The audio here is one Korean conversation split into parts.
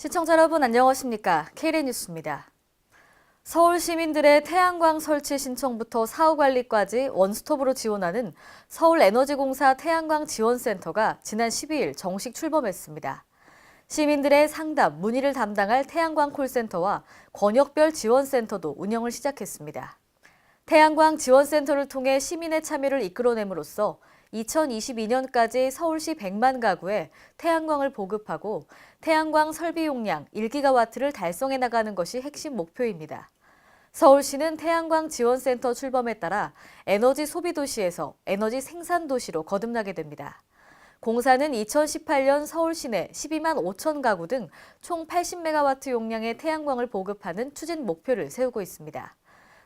시청자 여러분 안녕하십니까? KLN 뉴스입니다. 서울 시민들의 태양광 설치 신청부터 사후 관리까지 원스톱으로 지원하는 서울에너지공사 태양광 지원센터가 지난 12일 정식 출범했습니다. 시민들의 상담, 문의를 담당할 태양광 콜센터와 권역별 지원센터도 운영을 시작했습니다. 태양광 지원센터를 통해 시민의 참여를 이끌어냄으로써 2022년까지 서울시 100만 가구에 태양광을 보급하고 태양광 설비 용량 1기가와트를 달성해 나가는 것이 핵심 목표입니다. 서울시는 태양광 지원센터 출범에 따라 에너지 소비 도시에서 에너지 생산 도시로 거듭나게 됩니다. 공사는 2018년 서울 시내 12만 5천 가구 등 총 80메가와트 용량의 태양광을 보급하는 추진 목표를 세우고 있습니다.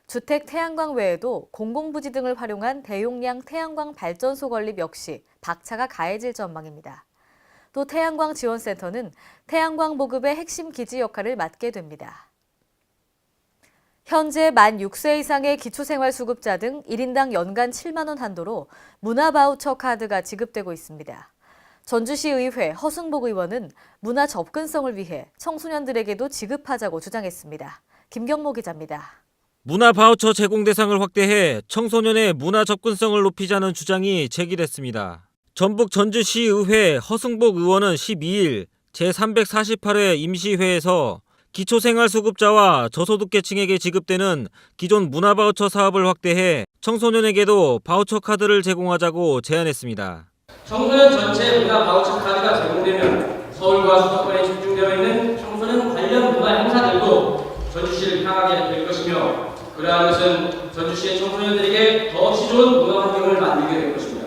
주택 태양광 외에도 공공부지 등을 활용한 대용량 태양광 발전소 건립 역시 박차가 가해질 전망입니다. 또 태양광 지원센터는 태양광 보급의 핵심 기지 역할을 맡게 됩니다. 현재 만 6세 이상의 기초생활수급자 등 1인당 연간 7만 원 한도로 문화바우처 카드가 지급되고 있습니다. 전주시의회 허승복 의원은 문화 접근성을 위해 청소년들에게도 지급하자고 주장했습니다. 김경모 기자입니다. 문화 바우처 제공 대상을 확대해 청소년의 문화 접근성을 높이자는 주장이 제기됐습니다. 전북 전주시의회 허승복 의원은 12일 제348회 임시회에서 기초생활수급자와 저소득계층에게 지급되는 기존 문화바우처 사업을 확대해 청소년에게도 바우처 카드를 제공하자고 제안했습니다. 청소년 전체 문화 바우처 카드가 제공되면 서울과 수도권에 집중되어 있는 청소년 관련 문화 행사들도 전주시를 향하게 될 것이며 그러한 것은 전주시의 청소년들에게 더없이 좋은 문화 환경을 만들게 될 것입니다.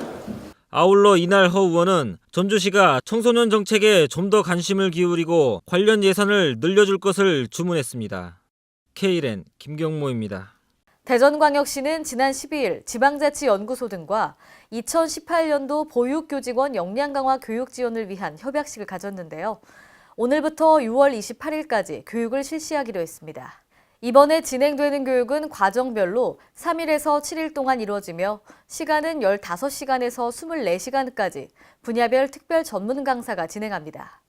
아울러 이날 허 의원은 전주시가 청소년 정책에 좀 더 관심을 기울이고 관련 예산을 늘려줄 것을 주문했습니다. K랜 김경모입니다. 대전광역시는 지난 12일 지방자치연구소 등과 2018년도 보육교직원 역량 강화 교육 지원을 위한 협약식을 가졌는데요. 오늘부터 6월 28일까지 교육을 실시하기로 했습니다. 이번에 진행되는 교육은 과정별로 3일에서 7일 동안 이루어지며 시간은 15시간에서 24시간까지 분야별 특별 전문 강사가 진행합니다.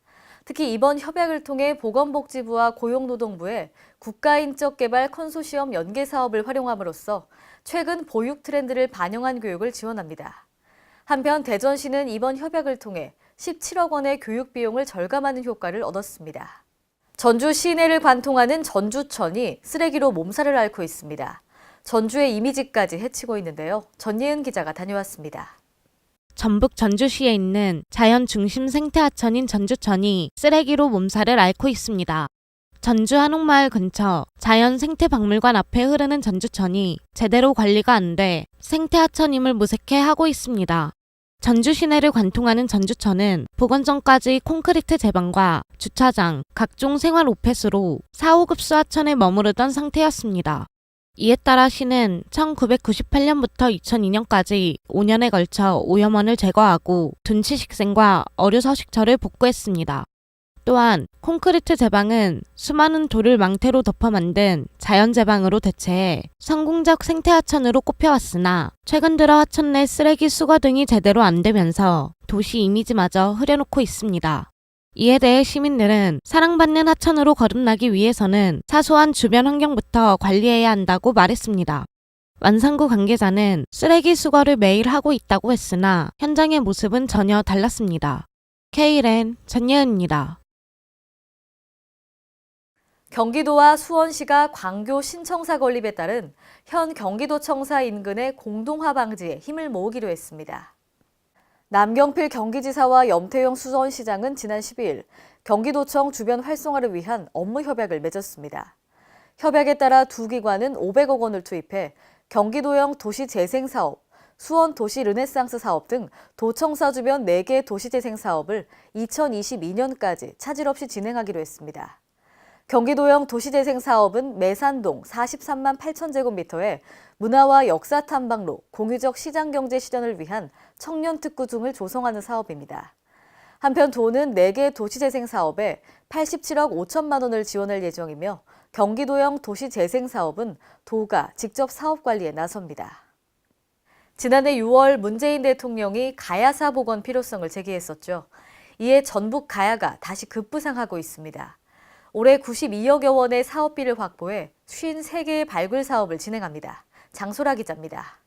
특히 이번 협약을 통해 보건복지부와 고용노동부의 국가인적개발 컨소시엄 연계 사업을 활용함으로써 최근 보육 트렌드를 반영한 교육을 지원합니다. 한편 대전시는 이번 협약을 통해 17억 원의 교육 비용을 절감하는 효과를 얻었습니다. 전주 시내를 관통하는 전주천이 쓰레기로 몸살을 앓고 있습니다. 전주의 이미지까지 해치고 있는데요. 전예은 기자가 다녀왔습니다. 전북 전주시에 있는 자연 중심 생태하천인 전주천이 쓰레기로 몸살을 앓고 있습니다. 전주 한옥마을 근처 자연 생태박물관 앞에 흐르는 전주천이 제대로 관리가 안 돼 생태하천임을 무색해 하고 있습니다. 전주 시내를 관통하는 전주천은 전까지 콘크리트 제방과 주차장, 각종 생활 오페스로 4, 5급 수 하천에 머무르던 상태였습니다. 이에 따라 시는 1998년부터 2002년까지 5년에 걸쳐 오염원을 제거하고 둔치 식생과 어류 서식처를 복구했습니다. 또한 콘크리트 제방은 수많은 돌을 망태로 덮어 만든 자연 제방으로 대체해 성공적 생태 하천으로 꼽혀왔으나 최근 들어 하천 내 쓰레기 수거 등이 제대로 안 되면서 도시 이미지마저 흐려놓고 있습니다. 이에 대해 시민들은 사랑받는 하천으로 거듭나기 위해서는 사소한 주변 환경부터 관리해야 한다고 말했습니다. 완산구 관계자는 쓰레기 수거를 매일 하고 있다고 했으나 현장의 모습은 전혀 달랐습니다. K랜 전예은입니다. 경기도와 수원시가 광교 신청사 건립에 따른 현 경기도청사 인근의 공동화 방지에 힘을 모으기로 했습니다. 남경필 경기지사와 염태영 수원시장은 지난 12일 경기도청 주변 활성화를 위한 업무 협약을 맺었습니다. 협약에 따라 두 기관은 500억 원을 투입해 경기도형 도시재생사업, 수원 도시 르네상스 사업 등 도청사 주변 4개 도시재생 사업을 2022년까지 차질 없이 진행하기로 했습니다. 경기도형 도시재생 사업은 매산동 43만 8천 제곱미터의 문화와 역사 탐방로, 공유적 시장 경제 실현을 위한 청년 특구 등을 조성하는 사업입니다. 한편 도는 4개 도시재생 사업에 87억 5천만 원을 지원할 예정이며 경기도형 도시재생 사업은 도가 직접 사업 관리에 나섭니다. 지난해 6월 문재인 대통령이 가야사 복원 필요성을 제기했었죠. 이에 전북 가야가 다시 급부상하고 있습니다. 올해 92억여 원의 사업비를 확보해 53개의 발굴 사업을 진행합니다. 장소라 기자입니다.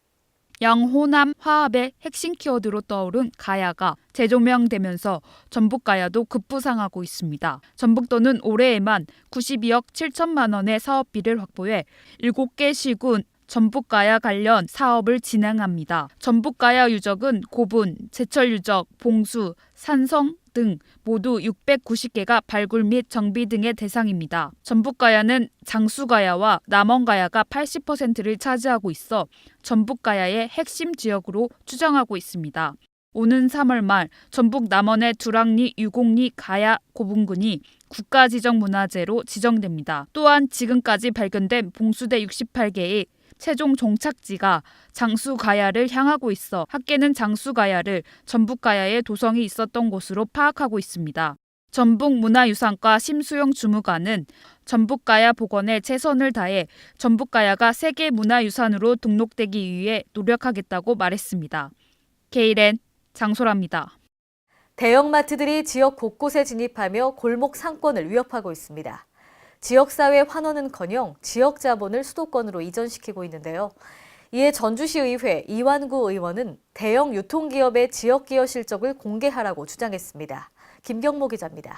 양호남 화합의 핵심 키워드로 떠오른 가야가 재조명되면서 전북 가야도 급부상하고 있습니다. 전북도는 올해에만 92억 7천만 원의 사업비를 확보해 7개 시군 전북가야 관련 사업을 진행합니다. 전북가야 유적은 고분, 제철 유적, 봉수, 산성 등 모두 690개가 발굴 및 정비 등의 대상입니다. 전북가야는 장수가야와 남원가야가 80%를 차지하고 있어 전북가야의 핵심 지역으로 추정하고 있습니다. 오는 3월 말 전북 남원의 두랑리 유곡리 가야 고분군이 국가지정문화재로 지정됩니다. 또한 지금까지 발견된 봉수대 68개의 최종 종착지가 장수가야를 향하고 있어 학계는 장수가야를 전북가야의 도성이 있었던 곳으로 파악하고 있습니다. 전북문화유산과 심수영 주무관은 전북가야 복원에 최선을 다해 전북가야가 세계 문화유산으로 등록되기 위해 노력하겠다고 말했습니다. 케이렌 장소랍니다. 대형마트들이 지역 곳곳에 진입하며 골목 상권을 위협하고 있습니다. 지역사회 환원은커녕 지역 자본을 수도권으로 이전시키고 있는데요. 이에 전주시의회 이완구 의원은 대형 유통기업의 지역기여 실적을 공개하라고 주장했습니다. 김경모 기자입니다.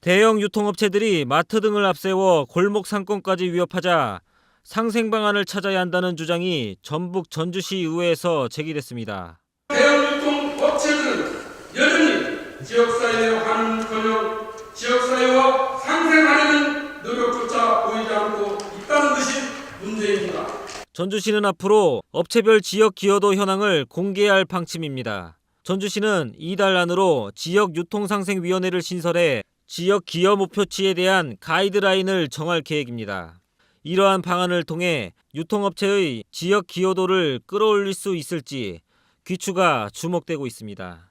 대형 유통업체들이 마트 등을 앞세워 골목 상권까지 위협하자 상생 방안을 찾아야 한다는 주장이 전북 전주시 의회에서 제기됐습니다. 대형 유통 업체들은 여전히 지역사회의 환원커녕 지역사회와 상생하려는 노력조차 보이지 않고 있다는 것이 문제입니다. 전주시는 앞으로 업체별 지역 기여도 현황을 공개해야 할 방침입니다. 전주시는 이달 안으로 지역 유통상생위원회를 신설해 지역 기여 목표치에 대한 가이드라인을 정할 계획입니다. 이러한 방안을 통해 유통업체의 지역 기여도를 끌어올릴 수 있을지 귀추가 주목되고 있습니다.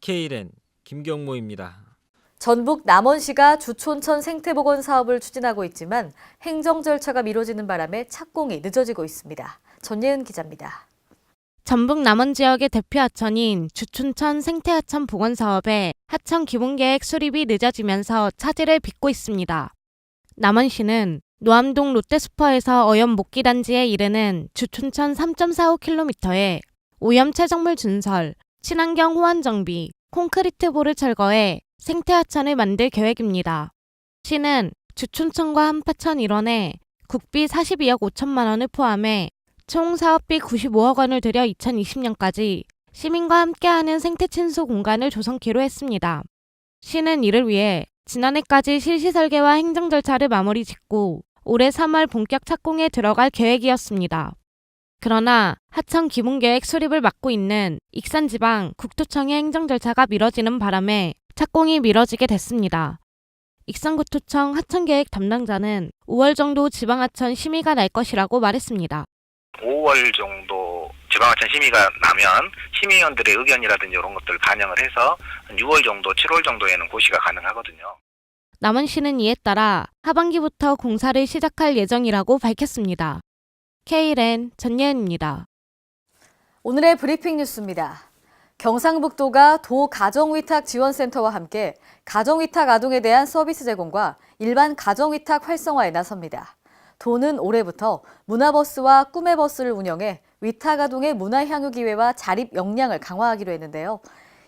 K랜 김경모입니다. 전북 남원시가 주촌천 생태보건 사업을 추진하고 있지만 행정 절차가 미뤄지는 바람에 착공이 늦어지고 있습니다. 전예은 기자입니다. 전북 남원 지역의 대표 하천인 주춘천 생태하천 복원 사업에 하천 기본 계획 수립이 늦어지면서 차질을 빚고 있습니다. 남원시는 노암동 롯데슈퍼에서 어연 목기단지에 이르는 주춘천 3.45km에 오염 체정물 준설, 친환경 호환 정비, 콘크리트 볼을 철거해 생태하천을 만들 계획입니다. 시는 주춘천과 한파천 일원에 국비 42억 5천만 원을 포함해 총 사업비 95억 원을 들여 2020년까지 시민과 함께하는 생태 친수 공간을 조성키로 했습니다. 시는 이를 위해 지난해까지 실시 설계와 행정 절차를 마무리 짓고 올해 3월 본격 착공에 들어갈 계획이었습니다. 그러나 하천 기본 계획 수립을 맡고 있는 익산지방 국토청의 행정 절차가 미뤄지는 바람에 착공이 미뤄지게 됐습니다. 익산구토청 하천계획 담당자는 5월 정도 지방하천 심의가 날 것이라고 말했습니다. 5월 정도 지방하천 심의가 나면 심의위원들의 의견이라든지 이런 것들을 반영을 해서 한 6월 정도, 7월 정도에는 고시가 가능하거든요. 남원시는 이에 따라 하반기부터 공사를 시작할 예정이라고 밝혔습니다. K랜 전예은입니다. 오늘의 브리핑 뉴스입니다. 경상북도가 도 가정위탁지원센터와 함께 가정위탁 아동에 대한 서비스 제공과 일반 가정위탁 활성화에 나섭니다. 도는 올해부터 문화버스와 꿈의 버스를 운영해 위탁 아동의 문화향유 기회와 자립 역량을 강화하기로 했는데요.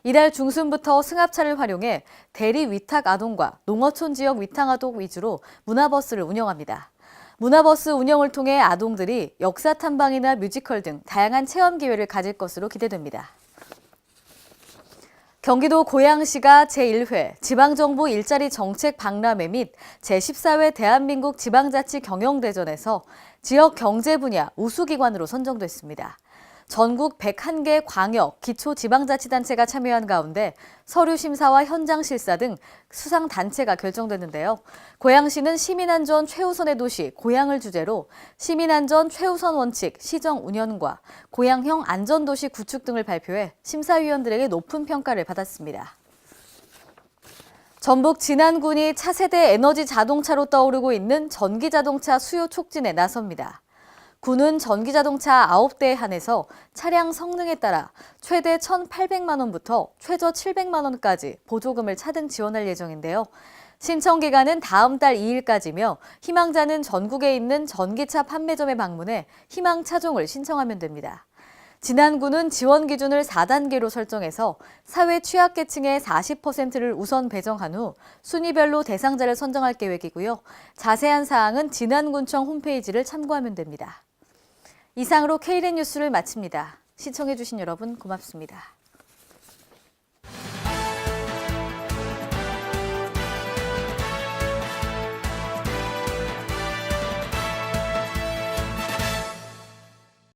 이달 중순부터 승합차를 활용해 대리 위탁 아동과 농어촌 지역 위탁 아동 위주로 문화버스를 운영합니다. 문화버스 운영을 통해 아동들이 역사 탐방이나 뮤지컬 등 다양한 체험 기회를 가질 것으로 기대됩니다. 경기도 고양시가 제1회 지방정부 일자리 정책 박람회 및 제14회 대한민국 지방자치 경영대전에서 지역 경제 분야 우수기관으로 선정됐습니다. 전국 101개 광역, 기초 지방자치단체가 참여한 가운데 서류 심사와 현장 실사 등 수상 단체가 결정됐는데요. 고양시는 시민안전 최우선의 도시 고양을 주제로 시민안전 최우선 원칙 시정 운영과 고양형 안전도시 구축 등을 발표해 심사위원들에게 높은 평가를 받았습니다. 전북 진안군이 차세대 에너지 자동차로 떠오르고 있는 전기 자동차 수요 촉진에 나섭니다. 군은 전기자동차 9대에 한해서 차량 성능에 따라 최대 1,800만 원부터 최저 700만 원까지 보조금을 차등 지원할 예정인데요. 신청 기간은 다음 달 2일까지며 희망자는 전국에 있는 전기차 판매점에 방문해 희망 차종을 신청하면 됩니다. 진안구는 지원 기준을 4단계로 설정해서 사회 취약계층의 40%를 우선 배정한 후 순위별로 대상자를 선정할 계획이고요. 자세한 사항은 진안군청 홈페이지를 참고하면 됩니다. 이상으로 K랜 뉴스를 마칩니다. 시청해주신 여러분 고맙습니다.